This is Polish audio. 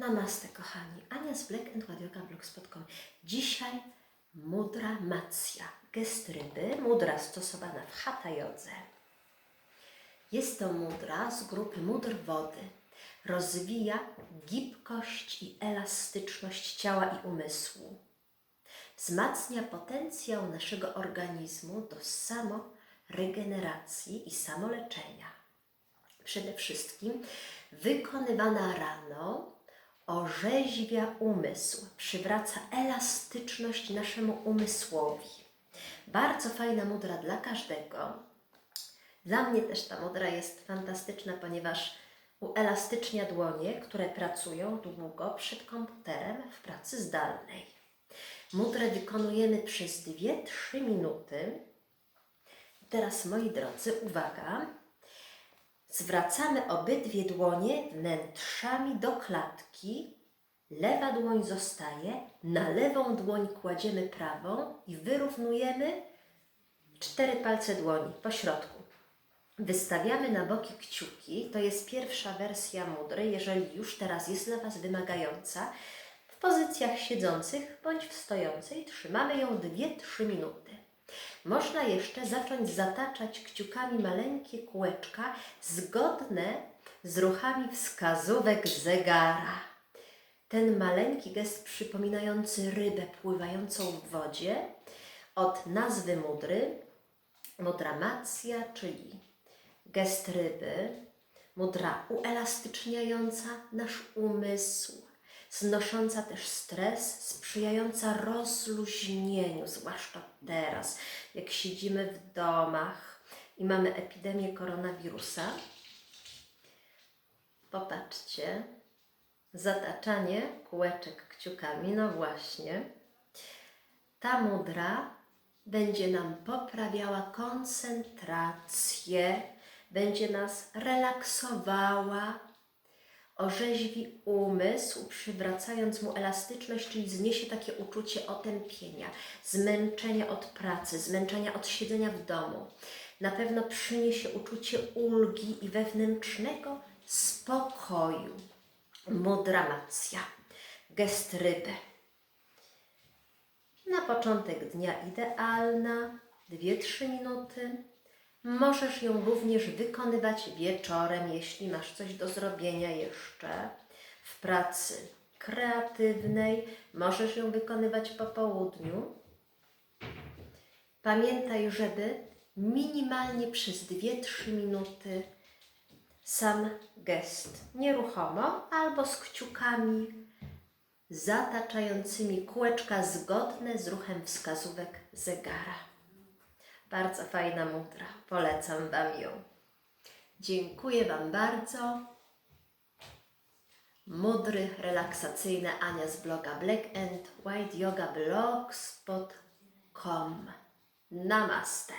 Namaste kochani, Ania z Black and White Yoga Blogspot.com. Dzisiaj mudra macja, gest ryby, mudra stosowana w Hatha Jodze. Jest to mudra z grupy mudr wody. Rozwija gibkość i elastyczność ciała i umysłu. Wzmacnia potencjał naszego organizmu do samoregeneracji i samoleczenia. Przede wszystkim wykonywana rano orzeźwia umysł, przywraca elastyczność naszemu umysłowi. Bardzo fajna mudra dla każdego. Dla mnie też ta mudra jest fantastyczna, ponieważ uelastycznia dłonie, które pracują długo przed komputerem w pracy zdalnej. Mudrę wykonujemy przez 2-3 minuty. Teraz, moi drodzy, uwaga. Zwracamy obydwie dłonie wnętrzami do klatki. Lewa dłoń zostaje, na lewą dłoń kładziemy prawą i wyrównujemy cztery palce dłoni po środku. Wystawiamy na boki kciuki. To jest pierwsza wersja mudry, jeżeli już teraz jest dla Was wymagająca. W pozycjach siedzących bądź w stojącej trzymamy ją 2-3 minuty. Można jeszcze zacząć zataczać kciukami maleńkie kółeczka zgodne z ruchami wskazówek zegara. Ten maleńki gest przypominający rybę pływającą w wodzie od nazwy mudry, mudra macja, czyli gest ryby, mudra uelastyczniająca nasz umysł, znosząca też stres, sprzyjająca rozluźnieniu, zwłaszcza teraz, jak siedzimy w domach i mamy epidemię koronawirusa. Popatrzcie, zataczanie kółeczek kciukami, no właśnie. Ta mudra będzie nam poprawiała koncentrację, będzie nas relaksowała, orzeźwi umysł, przywracając mu elastyczność, czyli zniesie takie uczucie otępienia, zmęczenia od pracy, zmęczenia od siedzenia w domu. Na pewno przyniesie uczucie ulgi i wewnętrznego spokoju. Modramacja, gest ryby. Na początek dnia idealna, 2-3 minuty. Możesz ją również wykonywać wieczorem, jeśli masz coś do zrobienia jeszcze w pracy kreatywnej. Możesz ją wykonywać po południu. Pamiętaj, żeby minimalnie przez 2-3 minuty sam gest nieruchomo albo z kciukami zataczającymi kółeczka zgodne z ruchem wskazówek zegara. Bardzo fajna mudra. Polecam Wam ją. Dziękuję Wam bardzo. Mudry relaksacyjne Ania z bloga Black and White Yoga Blogspot.com. Namaste.